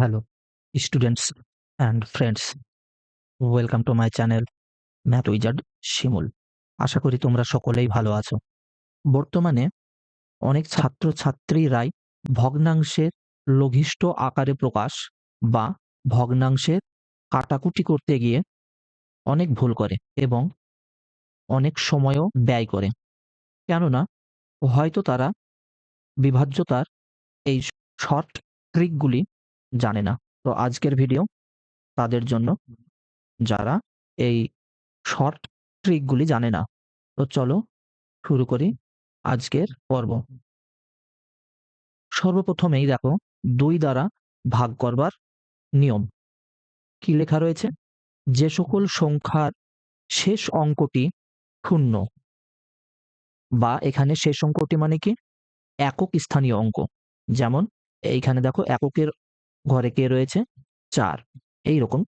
Hello, students and friends welcome to my channel math wizard Shimul আশা করি তোমরা সকলেই ভালো আছো। বর্তমানে অনেক ছাত্রছাত্রীরাই ভগ্নাংশের লঘিষ্ঠ আকারে প্রকাশ বা ভগ্নাংশের কাটাকুটি করতে গিয়ে অনেক ভুল করে এবং অনেক সময়ও ব্যয় করে। কেননা হয়তো তারা বিভাজ্যতার এই শর্ট ট্রিকগুলি জানে না। তো আজকের ভিডিও তাদের জন্য যারা এই শর্ট ট্রিকগুলি জানে না। তো চলো শুরু করি আজকের পর্ব। সর্বপ্রথমেই দেখো, দুই দ্বারা ভাগ করবার নিয়ম। কি লেখা রয়েছে? যে সকল সংখ্যার শেষ অঙ্কটি শূন্য বা এখানে শেষ অঙ্কটি মানে কি? একক স্থানীয় অঙ্ক। যেমন, এইখানে দেখো, এককের ঘরে কে রয়েছে? চার। এই রকম।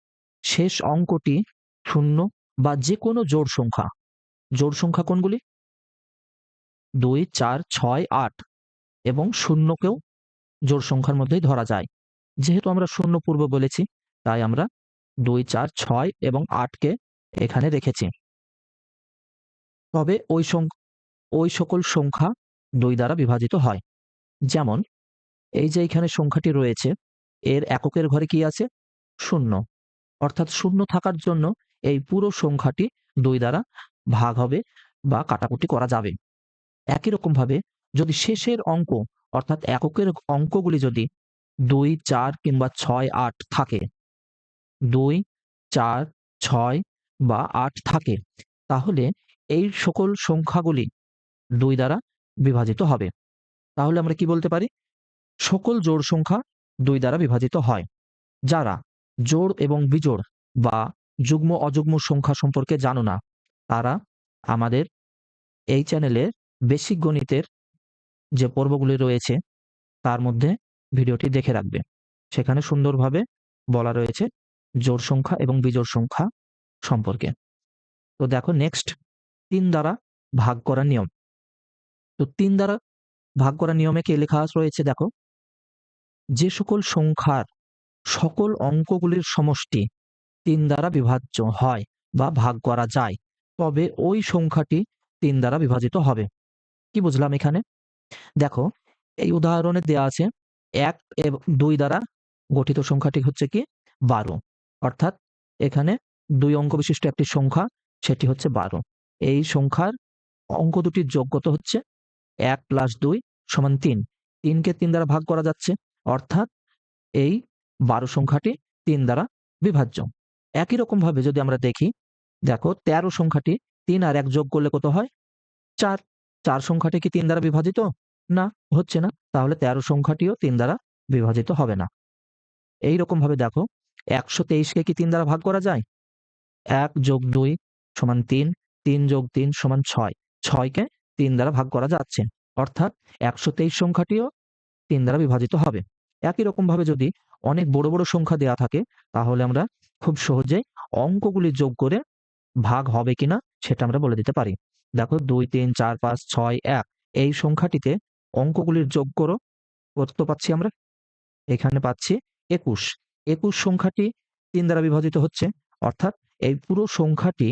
শেষ অঙ্কটি শূন্য বা যে কোনো জোড় সংখ্যা। জোড় সংখ্যা কোনগুলি? দুই, চার, ছয়, আট এবং শূন্যকেও জোড় সংখ্যার মধ্যেই ধরা যায়। যেহেতু আমরা শূন্য পূর্ব বলেছি, তাই আমরা দুই, চার, ছয় এবং আটকে এখানে রেখেছি। তবে ওই ওই সকল সংখ্যা দুই দ্বারা বিভাজিত হয়। যেমন, এই যে এখানে সংখ্যাটি রয়েছে এর এককের ঘরে কি আছে? শূন্য। অর্থাৎ শূন্য থাকার জন্য এই পুরো সংখ্যাটি দুই দ্বারা ভাগ হবে বা কাটাকুটি করা যাবে। একই রকম ভাবে যদি শেষের অঙ্ক, অর্থাৎ এককের অঙ্কগুলি যদি দুই, চার কিংবা ছয়, আট থাকে, দুই, চার, ছয় বা আট থাকে, তাহলে এই সকল সংখ্যাগুলি দুই দ্বারা বিভাজিত হবে। তাহলে আমরা কি বলতে পারি? সকল জোড় সংখ্যা দুই দ্বারা বিভাজিত হয়। যারা জোড় এবং বিজোড় বা যুগ্ম অযুগ্ম সংখ্যা সম্পর্কে জানো না, তারা আমাদের এই চ্যানেলে বেসিক গণিতের যে পর্বগুলি রয়েছে, তার মধ্যে ভিডিওটি দেখে রাখবে। সেখানে সুন্দরভাবে বলা রয়েছে জোড় সংখ্যা এবং বিজোড় সংখ্যা সম্পর্কে। তো দেখো নেক্সট তিন দ্বারা ভাগ করা নিয়ম। তো তিন দ্বারা ভাগ করা নিয়মে কে লেখা রয়েছে দেখো? যে সকল সংখ্যার সকল অঙ্কগুলির সমষ্টি তিন দ্বারা বিভাজ্য হয় বা ভাগ করা যায়, তবে ওই সংখ্যাটি তিন দ্বারা বিভাজিত হবে। কি বুঝলাম এখানে? দেখো, এই উদাহরণে দেয়া আছে এক দুই দ্বারা গঠিত সংখ্যাটি হচ্ছে কি? বারো। অর্থাৎ এখানে দুই অঙ্ক বিশিষ্ট একটি সংখ্যা, সেটি হচ্ছে বারো। এই সংখ্যার অঙ্ক দুটির যোগ্যতা হচ্ছে এক প্লাস দুই সমান তিন। তিনকে তিন দ্বারা ভাগ করা যাচ্ছে। অর্থাৎ এই বারো সংখ্যাটি তিন দ্বারা বিভাজ্য। একই রকম ভাবে যদি আমরা দেখি, দেখো তেরো সংখ্যাটি তিন আর এক যোগ করলে কত হয়? চার। চার সংখ্যাটি কি তিন দ্বারা বিভাজিত? না, হচ্ছে না। তাহলে তেরো সংখ্যাটিও তিন দ্বারা বিভাজিত হবে না। এই রকম ভাবে দেখো, একশো তেইশকে কি তিন দ্বারা ভাগ করা যায়? এক যোগ দুই সমান তিন তিন যোগ তিন সমান ছয়। ছয়কে তিন দ্বারা ভাগ করা যাচ্ছে। অর্থাৎ একশো তেইশ সংখ্যাটিও তিন দ্বারা বিভাজিত হবে। একই রকম ভাবে যদি অনেক বড় বড় সংখ্যা দেয়া থাকে, তাহলে আমরা খুব সহজেই অঙ্কগুলি যোগ করে ভাগ হবে কিনা সেটা আমরা বলে দিতে পারি। দেখো দুই, তিন, চার, পাঁচ, ছয়, এক, এই সংখ্যাটিতে অঙ্কগুলির যোগ করো। কত পাচ্ছি আমরা? এখানে পাচ্ছি একুশ। একুশ সংখ্যাটি তিন দ্বারা বিভাজিত হচ্ছে, অর্থাৎ এই পুরো সংখ্যাটি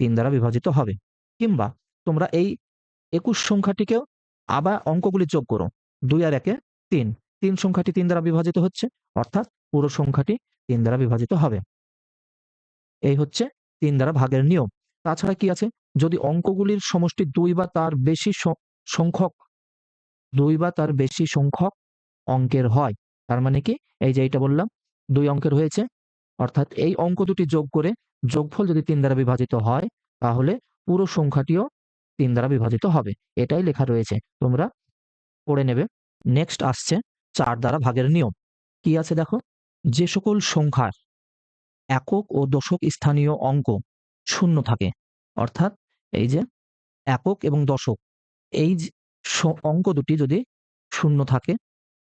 তিন দ্বারা বিভাজিত হবে। কিংবা তোমরা এই একুশ সংখ্যাটিকেও আবার অঙ্কগুলি যোগ করো, দুই আর একে তিন। তিন সংখ্যাটি তিন দ্বারা বিভাজিত হচ্ছে, অর্থাৎ পুরো সংখ্যাটি তিন দ্বারা বিভাজিত হবে। এই হচ্ছে তিন দ্বারা ভাগের নিয়ম। তাছাড়া কি আছে? যদি অঙ্কগুলির সমষ্টি দুই বা তার বেশি সংখ্যক, দুই বা তার বেশি সংখ্যক অঙ্কের হয়, তার মানে কি? এই যে এইটা বললাম, দুই অঙ্কের হয়েছে, অর্থাৎ এই অঙ্ক দুটি যোগ করে যোগফল যদি তিন দ্বারা বিভাজিত হয়, তাহলে পুরো সংখ্যাটিও তিন দ্বারা বিভাজিত হবে। এটাই লেখা রয়েছে, তোমরা পড়ে নেবে। নেক্সট আসছে চার দ্বারা ভাগের নিয়ম। কি আছে দেখো? যে সকল সংখ্যার একক ও দশক স্থানীয় অঙ্ক শূন্য থাকে। অর্থাৎ এই যে একক এবং দশক, এই অঙ্ক দুটি যদি শূন্য থাকে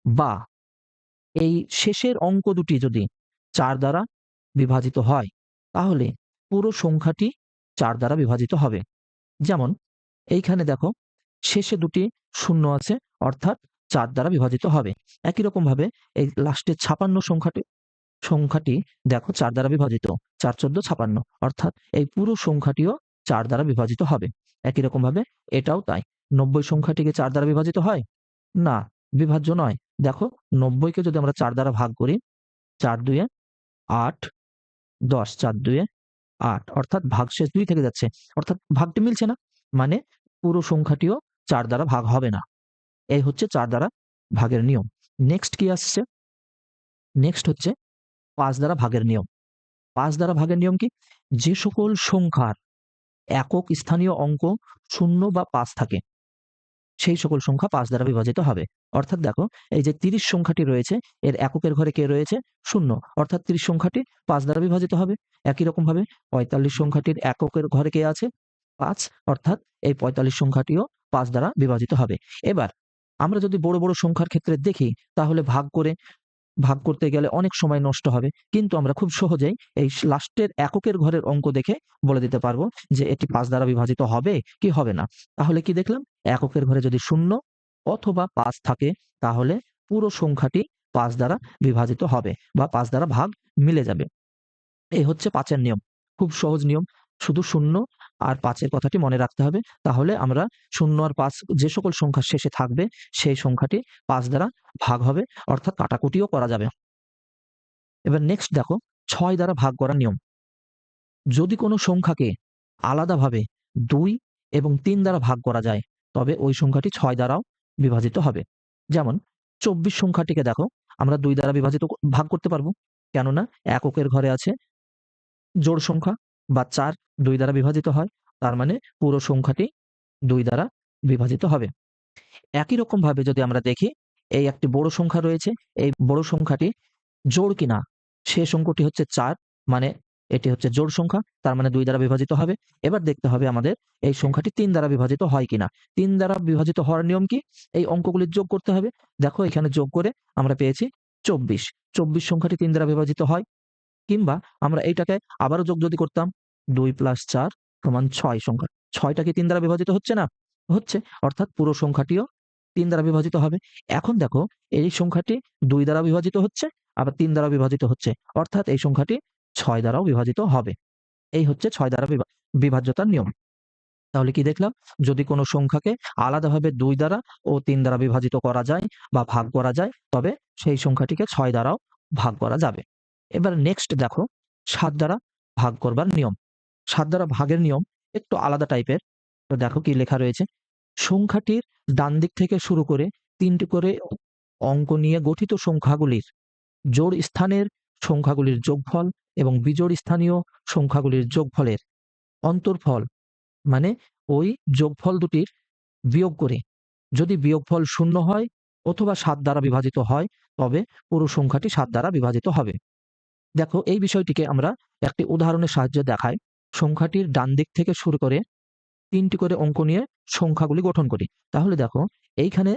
বা এই শেষের অঙ্ক দুটি যদি চার দ্বারা বিভাজিত হয়, তাহলে পুরো সংখ্যাটি চার দ্বারা বিভাজিত হবে। যেমন এইখানে দেখো, শেষে দুটি শূন্য আছে, অর্থাৎ চার দ্বারা বিভাজিত হবে। একই রকম ভাবে এই লাস্টের ছাপান্ন সংখ্যাটি সংখ্যাটি দেখো চার দ্বারা বিভাজিত, চার চোদ্দ ছাপান্ন। অর্থাৎ এই পুরো সংখ্যাটিও চার দ্বারা বিভাজিত হবে। একই রকম ভাবে এটাও তাই। নব্বই সংখ্যাটিকে চার দ্বারা বিভাজিত হয়? না, বিভাজ্য নয়। দেখো, নব্বইকে যদি আমরা চার দ্বারা ভাগ করি, চার দুয়ে আট, দশ, চার দুয়ে আট। অর্থাৎ ভাগশেষ দুই থেকে যাচ্ছে। অর্থাৎ ভাগটি মিলছে না। মানে পুরো সংখ্যাটিও চার দ্বারা ভাগ হবে না। এই হচ্ছে চার দ্বারা ভাগের নিয়ম। নেক্সট কি আসছে? নেক্সট হচ্ছে পাঁচ দ্বারা ভাগের নিয়ম। পাঁচ দ্বারা ভাগের নিয়ম কি? যে সকল সংখ্যার একক স্থানীয় অঙ্ক শূন্য বা পাঁচ থাকে, সেই সকল সংখ্যা পাঁচ দ্বারা বিভাজিত হবে। অর্থাৎ দেখো, এই যে তিরিশ সংখ্যাটি রয়েছে, এর এককের ঘরে কে রয়েছে? শূন্য। অর্থাৎ তিরিশ সংখ্যাটি পাঁচ দ্বারা বিভাজিত হবে। একই রকম ভাবে পঁয়তাল্লিশ সংখ্যাটির এককের ঘরে কে আছে? পাঁচ। অর্থাৎ এই পঁয়তাল্লিশ সংখ্যাটিও পাঁচ দ্বারা বিভাজিত হবে। এবার আমরা যদি বড় বড় সংখ্যার ক্ষেত্রে দেখি, তাহলে ভাগ করে, ভাগ করতে গেলে অনেক সময় নষ্ট হবে। কিন্তু আমরা খুব সহজেই এই লাস্টের এককের ঘরের অঙ্ক দেখে বলে দিতে পারব যে এটি পাঁচ দ্বারা বিভাজিত হবে কি হবে না। তাহলে কি দেখলাম? এককের ঘরে যদি শূন্য অথবা পাঁচ থাকে, তাহলে পুরো সংখ্যাটি পাঁচ দ্বারা বিভাজিত হবে বা পাঁচ দ্বারা ভাগ মিলে যাবে। এই হচ্ছে পাঁচের নিয়ম। খুব সহজ নিয়ম। শুধু শূন্য আর পাঁচের কথাটি মনে রাখতে হবে। তাহলে আমরা শূন্য আর পাঁচ যে সকল সংখ্যা শেষে থাকবে, সেই সংখ্যাটি পাঁচ দ্বারা ভাগ হবে, অর্থাৎ কাটাকুটিও করা যাবে। এবার নেক্সট দেখো, ছয় দ্বারা ভাগ করার নিয়ম। যদি কোনো সংখ্যাকে আলাদাভাবে দুই এবং তিন দ্বারা ভাগ করা যায়, তবে ওই সংখ্যাটি ছয় দ্বারাও বিভাজিত হবে। যেমন, চব্বিশ সংখ্যাটিকে দেখো, আমরা দুই দ্বারা বিভাজিত ভাগ করতে পারব। কেননা, এককের ঘরে আছে জোড় সংখ্যা বা চার দুই দ্বারা বিভাজিত হয়, তার মানে পুরো সংখ্যাটি দুই দ্বারা বিভাজিত হবে। একই রকম ভাবে যদি আমরা দেখি, এই একটি বড় সংখ্যা রয়েছে, এই বড় সংখ্যাটি জোড় কিনা, সে সংখ্যাটি হচ্ছে চার মানে এটি হচ্ছে জোড় সংখ্যা, তার মানে দুই দ্বারা বিভাজিত হবে। এবার দেখতে হবে আমাদের এই সংখ্যাটি তিন দ্বারা বিভাজিত হয় কিনা। তিন দ্বারা বিভাজিত হওয়ার নিয়ম কি? এই অঙ্কগুলি যোগ করতে হবে। দেখো এখানে যোগ করে আমরা পেয়েছি চব্বিশ। চব্বিশ সংখ্যাটি তিন দ্বারা বিভাজিত হয়। কিংবা আমরা এইটাকে আবারও যোগ যদি করতাম দুই প্লাস চার সমান ছয় সংখ্যা। ছয়টা কি তিন দ্বারা বিভাজিত হচ্ছে না? হচ্ছে, অর্থাৎ পুরো সংখ্যাটিও তিন দ্বারা বিভাজিত হবে। এখন দেখো, এই সংখ্যাটি দুই দ্বারা বিভাজিত হচ্ছে, আবার তিন দ্বারা বিভাজিত হচ্ছে। অর্থাৎ এই সংখ্যাটি ছয় দ্বারাও বিভাজিত হবে। এই হচ্ছে ছয় দ্বারা বিভা- বিভাজ্যতার নিয়ম। তাহলে কি দেখলাম? যদি কোনো সংখ্যাকে আলাদাভাবে দুই দ্বারা ও তিন দ্বারা বিভাজিত করা যায় বা ভাগ করা যায়, তবে সেই সংখ্যাটিকে ছয় দ্বারাও ভাগ করা যাবে। এবার নেক্সট দেখো, সাত দ্বারা ভাগ করবার নিয়ম। সাত দ্বারা ভাগের নিয়ম একটু আলাদা টাইপের তো দেখো কি লেখা রয়েছে, সংখ্যাটির ডান দিক থেকে শুরু করে তিনটি করে অঙ্ক নিয়ে গঠিত সংখ্যাগুলির জোড় স্থানের সংখ্যাগুলির যোগফল এবং বিজোড় স্থানীয় সংখ্যাগুলির যোগফলের অন্তর্ফল মানে ওই যোগফল দুটির বিয়োগ করে। যদি বিয়োগফল শূন্য হয় অথবা সাত দ্বারা বিভাজিত হয়, তবে পুরো সংখ্যাটি সাত দ্বারা বিভাজিত হবে। দেখো, এই বিষয়টিকে আমরা একটি উদাহরণের সাহায্যে দেখাই। সংখ্যাটির ডান দিক থেকে শুরু করে তিনটি করে অঙ্ক নিয়ে সংখ্যাগুলি গঠন করি। তাহলে দেখো, এইখানে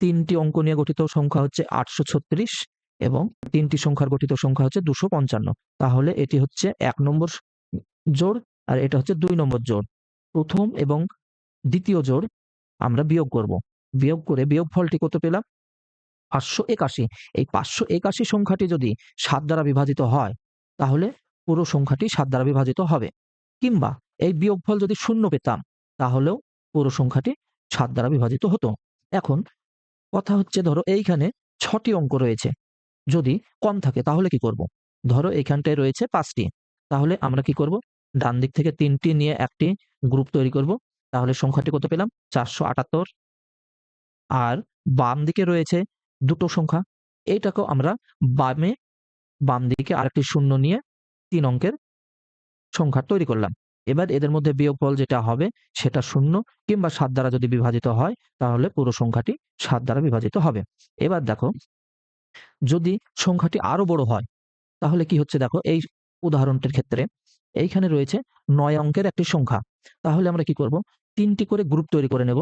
তিনটি অঙ্ক নিয়ে গঠিত সংখ্যা হচ্ছে আটশো ছত্রিশ এবং তিনটি সংখ্যার গঠিত সংখ্যা হচ্ছে দুশো পঞ্চান্ন। তাহলে এটি হচ্ছে এক নম্বর জোড় আর এটা হচ্ছে দুই নম্বর জোড়। প্রথম এবং দ্বিতীয় জোড় আমরা বিয়োগ করব। বিয়োগ করে বিয়োগ ফলটি কত পেলাম? পাঁচশো একাশি, এই পাঁচশো একাশি সংখ্যাটি যদি সাত দ্বারা বিভাজিত হয়, তাহলে পুরো সংখ্যাটি সাত দ্বারা বিভাজিত হবে। কিংবা এই বিয়োগফল যদি শূন্য পেতাম, তাহলেও পুরো সংখ্যাটি সাত দ্বারা বিভাজিত হতো। এখন কথা হচ্ছে, ধরো এইখানে ছটি অঙ্ক রয়েছে। যদি কম থাকে, তাহলে কি করব? ধরো এইখানটায় রয়েছে পাঁচটি। তাহলে আমরা কি করব? ডান দিক থেকে তিনটি নিয়ে একটি গ্রুপ তৈরি করব। তাহলে সংখ্যাটি কত পেলাম? চারশো আটাত্তর। আর বাম দিকে রয়েছে দুটো সংখ্যা। এইটাকেও আমরা বামে বাম দিকে আরেকটি শূন্য নিয়ে তিন অঙ্কের সংখ্যা তৈরি করলাম। এবার এদের মধ্যে বিয়োগফল যেটা হবে সেটা শূন্য কিংবা সাত দ্বারা যদি বিভাজিত হয়, তাহলে পুরো সংখ্যাটি সাত দ্বারা বিভাজিত হবে। এবার দেখো, যদি সংখ্যাটি আরও বড় হয়, তাহলে কি হচ্ছে দেখো, এই উদাহরণটির ক্ষেত্রে এইখানে রয়েছে নয় অঙ্কের একটি সংখ্যা। তাহলে আমরা কি করব? তিনটি করে গ্রুপ তৈরি করে নেব।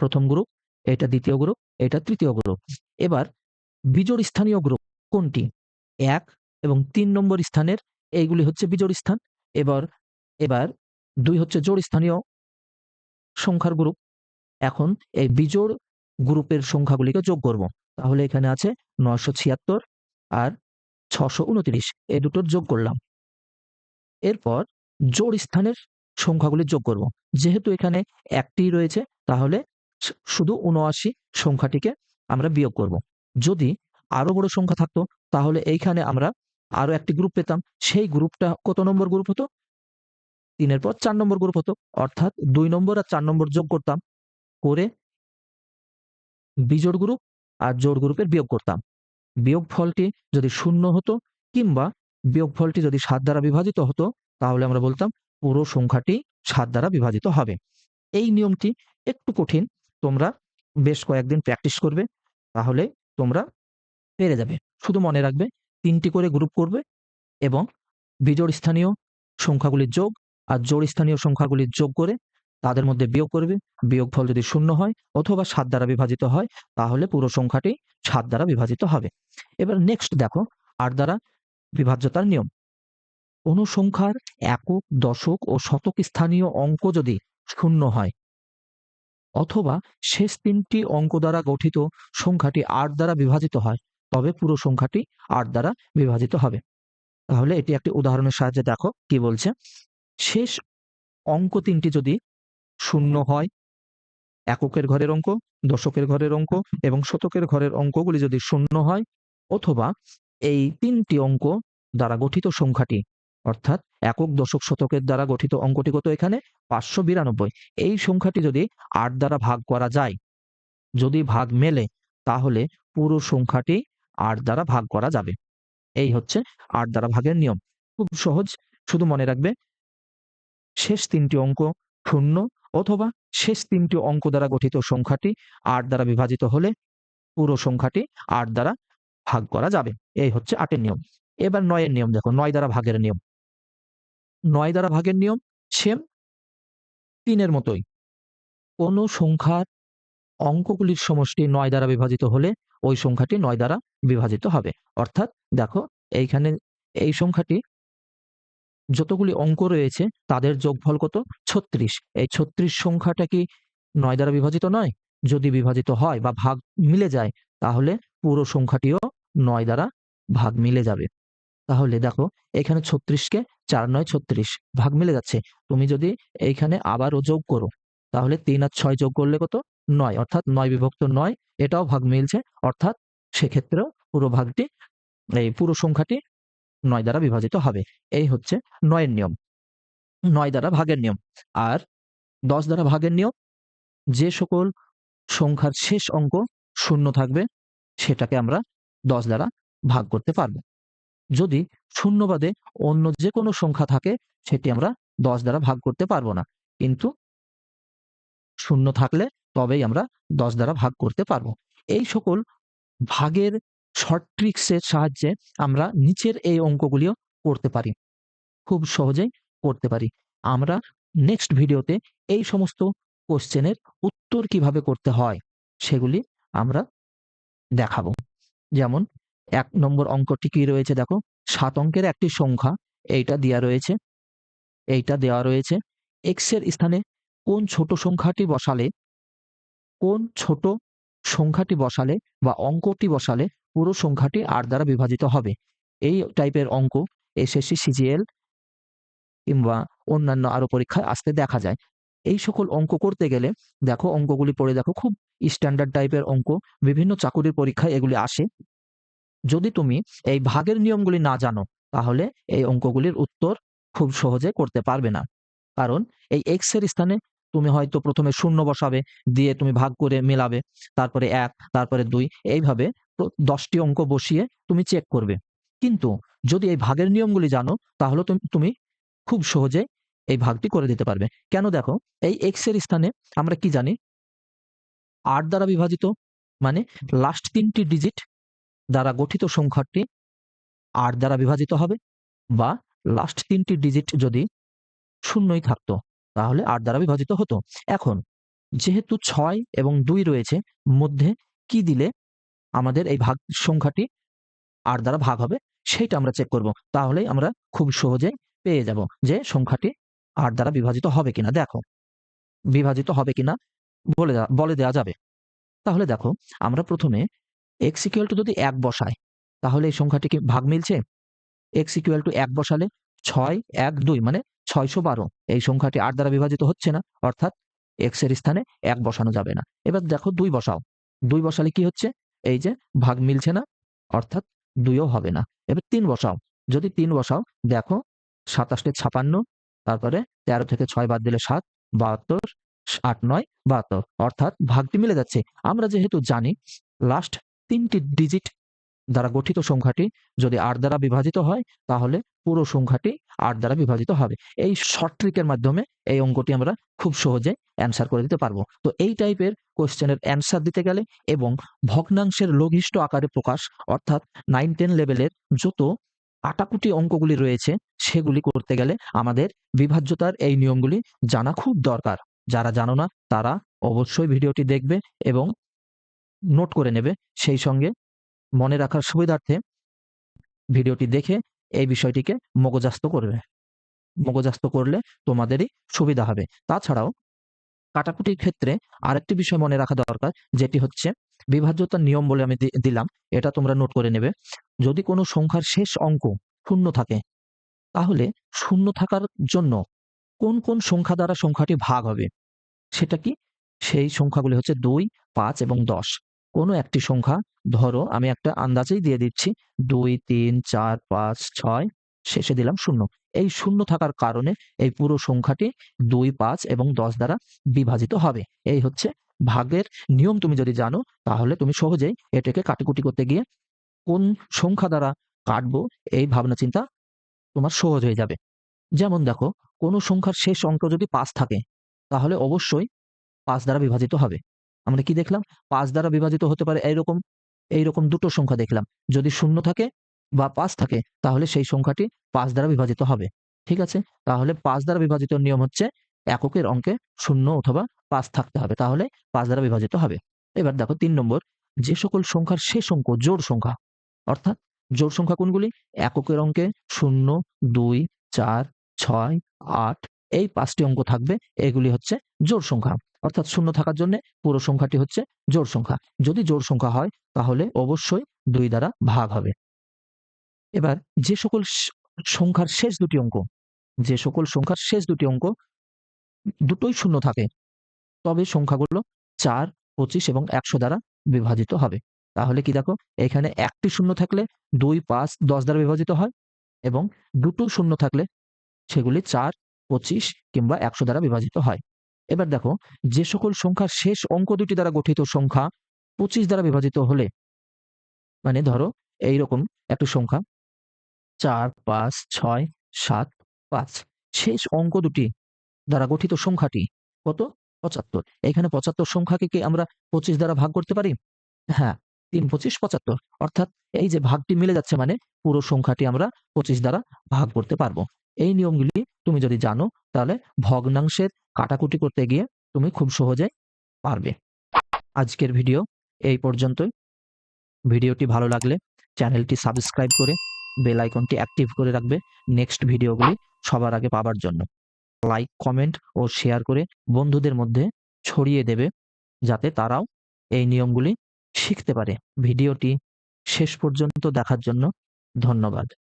প্রথম গ্রুপ এটা দ্বিতীয় গ্রুপ, এটা তৃতীয় গ্রুপ। এবার বিজোড় স্থানীয় গ্রুপ কোনটি? এক এবং তিন নম্বর স্থানের এইগুলি হচ্ছে বিজোড় স্থান। এবার এবার দুই হচ্ছে জোড় স্থানীয় সংখ্যার গ্রুপ। এখন এই বিজোড় গ্রুপের সংখ্যাগুলিকে যোগ করব। তাহলে এখানে আছে নশো ছিয়াত্তর আর ছশো উনত্রিশ। এই দুটোর যোগ করলাম। এরপর জোড় স্থানের সংখ্যাগুলি যোগ করব। যেহেতু এখানে একটি রয়েছে, তাহলে শুধু উনআশি সংখ্যাটিকে আমরা বিয়োগ করব। যদি আরও বড় সংখ্যা থাকতো, তাহলে এইখানে আমরা আরও একটি গ্রুপ পেতাম। সেই গ্রুপটা কত নম্বর গ্রুপ হতো? তিনের পর চার নম্বর গ্রুপ হতো। অর্থাৎ দুই নম্বর আর চার নম্বর যোগ করতাম। করে বিজোড় গ্রুপ আর জোড় গ্রুপের বিয়োগ করতাম। বিয়োগ ফলটি যদি শূন্য হতো কিংবা বিয়োগ ফলটি যদি সাত দ্বারা বিভাজিত হতো, তাহলে আমরা বলতাম পুরো সংখ্যাটি সাত দ্বারা বিভাজিত হবে। এই নিয়মটি একটু কঠিন। তোমরা বেশ কয়েকদিন প্র্যাকটিস করবে, তাহলে তোমরা পেরে যাবে। শুধু মনে রাখবে, তিনটি করে গ্রুপ করবে এবং বিজোড় স্থানীয় সংখ্যাগুলির যোগ আর জোড় স্থানীয় সংখ্যাগুলির যোগ করে তাদের মধ্যে বিয়োগ করবে। বিয়োগফল যদি শূন্য হয় অথবা সাত দ্বারা বিভাজিত হয়, তাহলে পুরো সংখ্যাটি সাত দ্বারা বিভাজিত হবে। এবার নেক্সট দেখো, আট দ্বারা বিভাজ্যতার নিয়ম। কোনো সংখ্যার একক, দশক ও শতক স্থানীয় অঙ্ক যদি শূন্য হয় অথবা শেষ তিনটি অঙ্ক দ্বারা গঠিত সংখ্যাটি আট দ্বারা বিভাজিত হয়, তবে পুরো সংখ্যাটি আট দ্বারা বিভাজিত হবে। তাহলে এটি একটি উদাহরণের সাহায্যে দেখো কি বলছে। শেষ অঙ্ক তিনটি যদি শূন্য হয়, এককের ঘরের অঙ্ক, দশকের ঘরের অঙ্ক এবং শতকের ঘরের অঙ্কগুলি যদি শূন্য হয়, অথবা এই তিনটি অঙ্ক দ্বারা গঠিত সংখ্যাটি, অর্থাৎ একক দশক শতকের দ্বারা গঠিত অঙ্কটি কত এখানে? পাঁচশো বিরানব্বই। এই সংখ্যাটি যদি আট দ্বারা ভাগ করা যায়, যদি ভাগ মেলে, তাহলে পুরো সংখ্যাটি আট দ্বারা ভাগ করা যাবে। এই হচ্ছে আট দ্বারা ভাগের নিয়ম। খুব সহজ, শুধু মনে রাখবে, শেষ তিনটি অঙ্ক শূন্য অথবা শেষ তিনটি অঙ্ক দ্বারা গঠিত সংখ্যাটি আট দ্বারা বিভাজিত হলে পুরো সংখ্যাটি আট দ্বারা ভাগ করা যাবে। এই হচ্ছে আটের নিয়ম। এবার নয়ের নিয়ম দেখো, নয় দ্বারা ভাগের নিয়ম। নয় দ্বারা ভাগের নিয়ম, সেম তিনের মতোই। কোনো সংখ্যার অঙ্কগুলির সমষ্টি নয় দ্বারা বিভাজিত হলে ওই সংখ্যাটি নয় দ্বারা বিভাজিত হবে। অর্থাৎ দেখো, এইখানে এই সংখ্যাটি যতগুলি অঙ্ক রয়েছে, তাদের যোগফল কত? ছত্রিশ। এই ছত্রিশ সংখ্যাটা কি নয় দ্বারা বিভাজিত নয়? যদি বিভাজিত হয় বা ভাগ মিলে যায়, তাহলে পুরো সংখ্যাটিও নয় দ্বারা ভাগ মিলে যাবে। তাহলে দেখো, এখানে ছত্রিশকে চার নয় ছত্রিশ। ভাগ মিলে যাচ্ছে। তুমি যদি এইখানে আবারও যোগ করো, তাহলে তিন আর ছয় যোগ করলে কত? নয়। অর্থাৎ নয় বিভক্ত নয়, এটাও ভাগ মিলছে। অর্থাৎ সেক্ষেত্রেও পুরো ভাগটি, এই পুরো সংখ্যাটি নয় দ্বারা বিভাজিত হবে। এই হচ্ছে নয়ের নিয়ম। নয় দ্বারা ভাগের নিয়ম। আর দশ দ্বারা ভাগের নিয়ম, যে সকল সংখ্যার শেষ অঙ্ক শূন্য থাকবে, সেটাকে আমরা দশ দ্বারা ভাগ করতে পারব। যদি শূন্যবাদে অন্য যে কোনো সংখ্যা থাকে, সেটি আমরা দশ দ্বারা ভাগ করতে পারব না। কিন্তু শূন্য থাকলে তবেই আমরা দশ দ্বারা ভাগ করতে পারব। এই সকল ভাগের শর্ট ট্রিক্সের সাহায্যে আমরা নিচের এই অঙ্কগুলিও করতে পারি। খুব সহজেই করতে পারি। আমরা নেক্সট ভিডিওতে এই সমস্ত কোশ্চেনের উত্তর কীভাবে করতে হয়, সেগুলি আমরা দেখাবো। যেমন এক নম্বর অঙ্কটি কি রয়েছে দেখো? সাত অঙ্কের একটি সংখ্যা, এইটা দেওয়া রয়েছে, এইটা দেওয়া রয়েছে। এক্সের স্থানে কোন ছোট সংখ্যাটি বসালে, কোন ছোট সংখ্যাটি বসালে বা অঙ্কটি বসালে পুরো সংখ্যাটি আর দ্বারা বিভাজিত হবে। এই টাইপের অঙ্ক এসএসসি সিজিএল কিংবা অন্যান্য আরও পরীক্ষায় আসতে দেখা যায়। এই সকল অঙ্ক করতে গেলে দেখো, অঙ্কগুলি পড়ে দেখো, খুব স্ট্যান্ডার্ড টাইপের অঙ্ক, বিভিন্ন চাকুরির পরীক্ষায় এগুলি আসে। যদি তুমি এই ভাগের নিয়মগুলি না জানো, তাহলে এই অঙ্কগুলির উত্তর খুব সহজে করতে পারবে না। কারণ এই এক্সের স্থানে তুমি হয়তো প্রথমে শূন্য বসাবে, দিয়ে তুমি ভাগ করে মেলাবে, তারপরে এক, তারপরে দুই, এইভাবে দশটি অঙ্ক বসিয়ে তুমি চেক করবে। কিন্তু যদি এই ভাগের নিয়মগুলি জানো, তাহলে তুমি খুব সহজে এই ভাগটি করে দিতে পারবে। কেন দেখো, এই এক্সের স্থানে আমরা কি জানি? আট দ্বারা বিভাজিত মানে লাস্ট তিনটি ডিজিট দ্বারা গঠিত সংখ্যাটি আট দ্বারা বিভাজিত হবে বা লাস্ট তিনটি ডিজিট যদি শূন্যই থাকতো, তাহলে আট দ্বারা বিভাজিত হতো। এখন, যেহেতু ছয় এবং দুই রয়েছে, মধ্যে কি দিলে আমাদের এই ভাগ সংখ্যাটি আট দ্বারা ভাগ হবে, সেইটা আমরা চেক করব। তাহলেই আমরা খুব সহজেই পেয়ে যাব যে সংখ্যাটি আট দ্বারা বিভাজিত হবে কিনা। দেখো, বিভাজিত হবে কিনা বলে বলে দেওয়া যাবে। তাহলে দেখো, আমরা প্রথমে এক্স ইকুয়াল টু যদি এক বসাই তাহলে এই সংখ্যাটি কি ভাগ মিলছে? এক্স ইকুয়াল টু এক বসালে ছয়, এক, দুই মানে ছয়শো বারো। এই সংখ্যাটি আট দ্বারা বিভাজিত হচ্ছে না, অর্থাৎ এক্সের স্থানে এক বসানো যাবে না। এবার দেখো দুই বসাও। দুই বসালে কি হচ্ছে? এই যে ভাগ মিলছে না, অর্থাৎ দুইও হবে না। এবার তিন বসাও। যদি তিন বসাও, দেখো সাতাশটে ছাপান্ন, তারপরে তেরো থেকে ছয় বাদ দিলে সাত, বাহাত্তর, আট, নয়, বাহাত্তর। অর্থাৎ ভাগটি মিলে যাচ্ছে। আমরা যেহেতু জানি লাস্ট তিনটি ডিজিট দ্বারা গঠিত সংখ্যাটি যদি আট দ্বারা বিভাজিত হয়, তাহলে পুরো সংখ্যাটি আট দ্বারা বিভাজিত হবে। এই শর্ট ট্রিকের মাধ্যমে এই অঙ্কটি আমরা খুব সহজে অ্যান্সার করে দিতে পারব। তো এই টাইপের কোয়েশ্চেনের অ্যান্সার দিতে গেলে এবং ভগ্নাংশের লঘিষ্ঠ আকারে প্রকাশ, অর্থাৎ নাইন টেন লেভেলের যত আটাকুটি অঙ্কগুলি রয়েছে, সেগুলি করতে গেলে আমাদের বিভাজ্যতার এই নিয়মগুলি জানা খুব দরকার। যারা জানো না, তারা অবশ্যই ভিডিওটি দেখবে এবং নোট করে নেবে সেই সঙ্গে মনে রাখার সুবিধার্থে ভিডিওটি দেখে এই বিষয়টিকে মগজাস্ত করবে। মগজাস্ত করলে তোমাদেরই সুবিধা হবে। তাছাড়াও কাটাকুটির ক্ষেত্রে আরেকটি বিষয় মনে রাখা দরকার, যেটি হচ্ছে বিভাজ্যতার নিয়ম বলে আমি দিলাম, এটা তোমরা নোট করে নেবে। যদি কোনো সংখ্যার শেষ অঙ্ক শূন্য থাকে, তাহলে শূন্য থাকার জন্য কোন কোন সংখ্যা দ্বারা সংখ্যাটি ভাগ হবে? সেটা কি? সেই সংখ্যাগুলি হচ্ছে দুই, পাঁচ এবং দশ। কোনো একটি সংখ্যা, ধরো আমি একটা আন্দাজেই দিয়ে দিচ্ছি, দুই, তিন, চার, পাঁচ, ছয়, শেষে দিলাম শূন্য। এই শূন্য থাকার কারণে এই পুরো সংখ্যাটি দুই, পাঁচ এবং দশ দ্বারা বিভাজিত হবে। এই হচ্ছে ভাগের নিয়ম। তুমি যদি জানো, তাহলে তুমি সহজেই এটাকে কাটিকুটি করতে গিয়ে কোন সংখ্যা দ্বারা কাটবো, এই ভাবনা চিন্তা তোমার সহজ হয়ে যাবে। যেমন দেখো, কোনো সংখ্যার শেষ অঙ্ক যদি পাঁচ থাকে, তাহলে অবশ্যই পাঁচ দ্বারা বিভাজিত হবে। আমরা কি দেখলাম? পাঁচ দ্বারা বিভাজিত হতে পারে এইরকম এইরকম দুটো সংখ্যা দেখলাম। যদি শূন্য থাকে বা পাঁচ থাকে, তাহলে সেই সংখ্যাটি পাঁচ দ্বারা বিভাজিত হবে। ঠিক আছে? তাহলে পাঁচ দ্বারা বিভাজিত নিয়ম হচ্ছে এককের অঙ্কে শূন্য অথবা পাঁচ থাকতে হবে। তাহলে পাঁচ দ্বারা বিভাজিত হবে। এবার দেখো তিন নম্বর, যে সকল সংখ্যার শেষ অঙ্ক জোর সংখ্যা, অর্থাৎ জোর সংখ্যা কোনগুলি? এককের অঙ্কে শূন্য, দুই, চার, ছয়, আট, এই পাঁচটি অঙ্ক থাকবে। এগুলি হচ্ছে জোর সংখ্যা। অর্থাৎ শূন্য থাকার জন্য পুরো সংখ্যাটি হচ্ছে জোড় সংখ্যা। যদি জোর সংখ্যা হয়, তাহলে অবশ্যই দুই দ্বারা ভাগ হবে। এবার যে সকল সংখ্যার শেষ দুটি অঙ্ক, যে সকল সংখ্যার শেষ দুটি অঙ্ক দুটোই শূন্য থাকে, তবে সংখ্যাগুলো চার, পঁচিশ এবং একশো দ্বারা বিভাজিত হবে। তাহলে কি দেখো, এখানে একটি শূন্য থাকলে দুই, পাঁচ, দশ দ্বারা বিভাজিত হয় এবং দুটো শূন্য থাকলে সেগুলি চার, পঁচিশ কিংবা একশো দ্বারা বিভাজিত হয়। এবার দেখো, যে সকল সংখ্যার শেষ অঙ্ক দুটি দ্বারা গঠিত সংখ্যা পঁচিশ দ্বারা বিভাজিত হলে মানে ধরো এইরকম একটা সংখ্যা, চার, পাঁচ, ছয়, সাত, পাঁচ। শেষ অঙ্ক দুটি দ্বারা গঠিত সংখ্যাটি কত? পঁচাত্তর। এখানে পঁচাত্তর সংখ্যাকে কি আমরা পঁচিশ দ্বারা ভাগ করতে পারি? হ্যাঁ তিন, পঁচিশ, পঁচাত্তর। অর্থাৎ এই যে ভাগটি মিলে যাচ্ছে মানে পুরো সংখ্যাটি আমরা পঁচিশ দ্বারা ভাগ করতে পারব। এই নিয়মগুলি তুমি যদি জানো, তাহলে ভগ্নাংশের কাটাকুটি করতে গিয়ে তুমি খুব সহজে পারবে। আজকের ভিডিও এই পর্যন্তই। ভিডিওটি ভালো লাগলে চ্যানেলটি সাবস্ক্রাইব করে বেল আইকনটি অ্যাক্টিভ করে রাখবে নেক্সট ভিডিওগুলি সবার আগে পাবার জন্য। লাইক, কমেন্ট ও শেয়ার করে বন্ধুদের মধ্যে ছড়িয়ে দেবে যাতে তারাও এই নিয়মগুলি শিখতে পারে। ভিডিওটি শেষ পর্যন্ত দেখার জন্য ধন্যবাদ।